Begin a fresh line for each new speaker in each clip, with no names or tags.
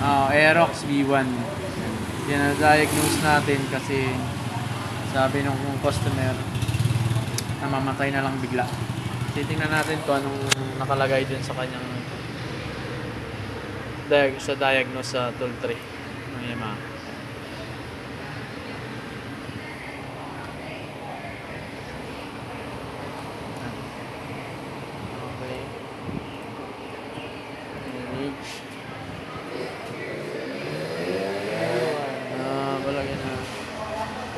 Aerox V1. Yan na-diagnose natin kasi sabi nung customer namamatay na lang bigla. Titingnan natin kung anong nakalagay dun sa kanyang diag sa diagnose sa tool 3 ng Yamaha. Okay. Image. Ah, balagyan na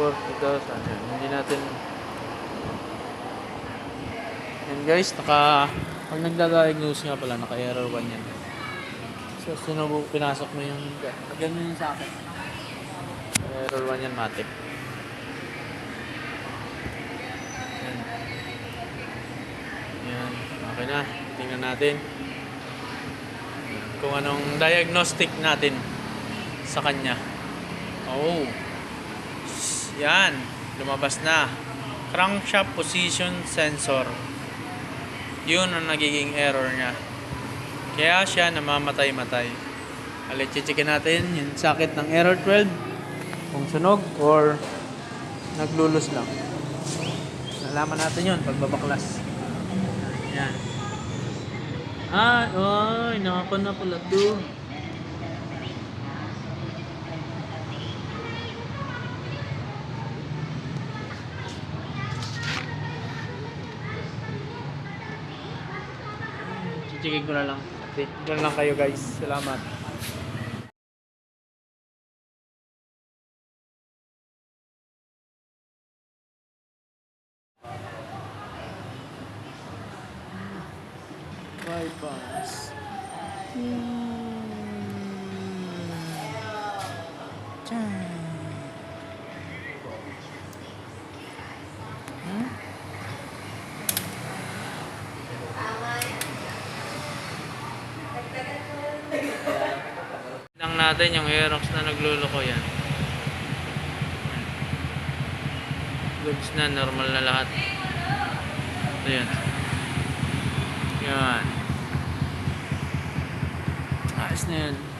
40,000. Yan, Hindi natin yan guys, naka pag nagda-diagnose nga pala, naka error 1 yan. So, sinubok, pinasok mo yung ganun yung sa akin. Error 1 yan, matik. Yan. Yan, okay na. Tingnan natin kung anong diagnostic natin sa kanya. Oh. Yan, lumabas na. Crankshaft position sensor. Yun ang nagiging error niya. Kaya siya namamatay-matay. Alit, chichikin natin yung sakit ng error 12. Kung sunog or naglulus lang. Nalaman natin yun pagbabaklas. Yan. Ah, ay, nakapa na pala to. Chichikin ko na lang. Diyan lang kayo guys. Salamat. Bypass. Hmm? Tingnan natin yung Aerox na nagluloko yan. Goods na, normal na lahat. Ito yan. Yan. Ayos na yan.